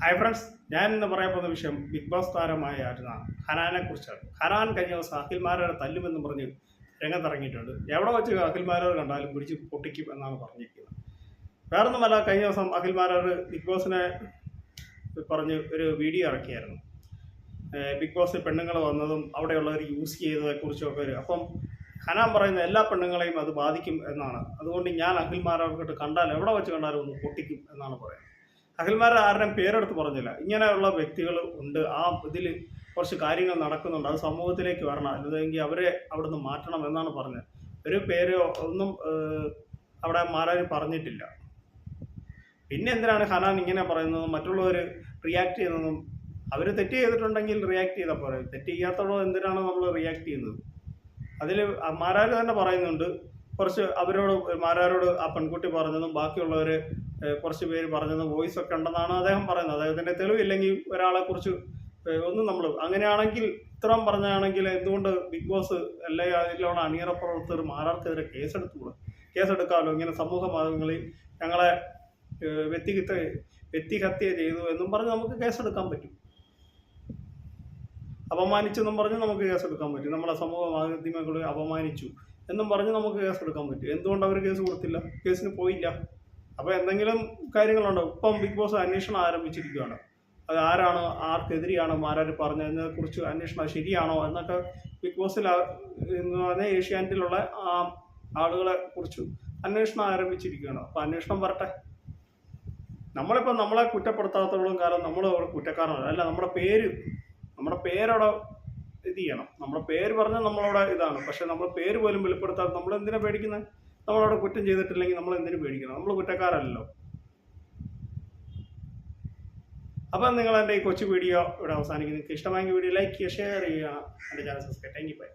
Hi friends ഞാൻ ഇന്ന് പറയാൻ പോകുന്ന വിഷയം ബിഗ് ബോസ് താരമായിരുന്ന ഹനാനെ കുറിച്ചാണ്. ഹനാൻ കഴിഞ്ഞ ദിവസം അഖിൽമാരെ തല്ലുമെന്ന് പറഞ്ഞ് രംഗത്തിറങ്ങിയിട്ടുണ്ട്. എവിടെ വെച്ച് അഖിൽമാരോട് കണ്ടാലും പിടിച്ച് പൊട്ടിക്കും എന്നാണ് പറഞ്ഞിരിക്കുന്നത്. വേറൊന്നുമല്ല കഴിഞ്ഞ ദിവസം അഖിൽമാരോട് ബിഗ് ബോസിനെ പറഞ്ഞ് ഒരു വീഡിയോ ഇറക്കിയായിരുന്നു. ബിഗ് ബോസ് പെണ്ണുങ്ങൾ വന്നതും അവിടെയുള്ളവർ യൂസ് ചെയ്തതിനെ കുറിച്ചൊക്കെ ഒരു അപ്പം ഹനാൻ പറയുന്ന എല്ലാ പെണ്ണുങ്ങളെയും അത് ബാധിക്കും എന്നാണ്. അതുകൊണ്ട് ഞാൻ അഖിൽമാരോട്ട് കണ്ടാൽ എവിടെ വെച്ച് കണ്ടാലും ഒന്ന് പൊട്ടിക്കും എന്നാണ് പറയുന്നത്. അഖിൽമാരെ ആരുടെയും പേരെടുത്ത് പറഞ്ഞില്ല. ഇങ്ങനെയുള്ള വ്യക്തികൾ ഉണ്ട്. ആ ഇതിൽ കുറച്ച് കാര്യങ്ങൾ നടക്കുന്നുണ്ട്. അത് സമൂഹത്തിലേക്ക് വരണം. അല്ലെങ്കിൽ അവരെ അവിടുന്ന് മാറ്റണം എന്നാണ് പറഞ്ഞത്. ഒരു പേരോ ഒന്നും അവിടെ മാറാൻ പറഞ്ഞിട്ടില്ല. പിന്നെ എന്തിനാണ് ഹനാൻ ഇങ്ങനെ പറയുന്നത്? മറ്റുള്ളവർ റിയാക്ട് ചെയ്യുന്നതും അവർ തെറ്റ് ചെയ്തിട്ടുണ്ടെങ്കിൽ റിയാക്ട് ചെയ്താൽ പോരെ. തെറ്റ് ചെയ്യാത്തോളം എന്തിനാണ് നമ്മൾ റിയാക്ട് ചെയ്യുന്നത്? അതിൽ മാരാർ തന്നെ പറയുന്നുണ്ട്. കുറച്ച് അവരോട് മാരാരോട് ആ പെൺകുട്ടി പറഞ്ഞതും ബാക്കിയുള്ളവർ കുറച്ച് പേര് പറഞ്ഞത് വോയിസ് ഒക്കെ ഉണ്ടെന്നാണ് അദ്ദേഹം പറയുന്നത്. അദ്ദേഹത്തിന്റെ തെളിവില്ലെങ്കിൽ ഒരാളെ കുറിച്ച് ഒന്നും നമ്മൾ അങ്ങനെയാണെങ്കിൽ ഇത്രയും പറഞ്ഞാണെങ്കിൽ എന്തുകൊണ്ട് ബിഗ് ബോസ് എല്ലാ അതിലുള്ള അണിയറ പ്രവർത്തകർ മാരാർക്കെതിരെ കേസെടുത്തുകൂടെ കേസെടുക്കാമല്ലോ ഇങ്ങനെ സമൂഹ മാധ്യമങ്ങളിൽ ഞങ്ങളെ വ്യക്തിഗത വ്യക്തിഹത്യ ചെയ്തു എന്നും പറഞ്ഞ് നമുക്ക് കേസെടുക്കാൻ പറ്റും. അപമാനിച്ചെന്നും പറഞ്ഞ് നമുക്ക് കേസെടുക്കാൻ പറ്റും. നമ്മളെ സമൂഹ മാധ്യമങ്ങളെ അപമാനിച്ചു എന്നും പറഞ്ഞ് നമുക്ക് കേസെടുക്കാൻ പറ്റും. എന്തുകൊണ്ട് അവർ കേസ് കൊടുത്തില്ല? കേസിന് പോയില്ല. അപ്പോൾ എന്തെങ്കിലും കാര്യങ്ങളുണ്ടോ? ഇപ്പം ബിഗ് ബോസ് അന്വേഷണം ആരംഭിച്ചിരിക്കുകയാണ് അത് ആരാണ് ആർക്കെതിരെയാണ് ആരാര് പറഞ്ഞതിനെ കുറിച്ച് അന്വേഷണം ശരിയാണോ എന്നൊക്കെ ബിഗ് ബോസിൽ എന്ന് പറഞ്ഞാൽ ഏഷ്യാനെറ്റിലുള്ള ആളുകളെ കുറിച്ച് അന്വേഷണം ആരംഭിച്ചിരിക്കുകയാണ് അപ്പോൾ അന്വേഷണം വരട്ടെ. നമ്മളിപ്പോൾ നമ്മളെ കുറ്റപ്പെടുത്താത്തോളം കാലം നമ്മൾ അവിടെ കുറ്റക്കാരനല്ല. അല്ല നമ്മുടെ പേര് നമ്മുടെ പേരവിടെ ഇത് ചെയ്യണം. നമ്മുടെ പേര് പറഞ്ഞാൽ നമ്മളവിടെ ഇതാണ്. പക്ഷെ നമ്മുടെ പേര് പോലും വെളിപ്പെടുത്താതെ നമ്മൾ എന്തിനാ പേടിക്കുന്നത് നമ്മളവിടെ കുറ്റം ചെയ്തിട്ടില്ലെങ്കിൽ നമ്മൾ എന്തിനു പേടിക്കണം? നമ്മൾ കുറ്റക്കാരല്ലല്ലോ. അപ്പം നിങ്ങൾ എന്റെ ഈ കൊച്ചു വീഡിയോ ഇവിടെ അവസാനിക്കുന്നു. ഇഷ്ടമായെങ്കിൽ വീഡിയോ ലൈക്ക് ചെയ്യുക ഷെയർ ചെയ്യുക. എന്റെ channel subscribe thank you bye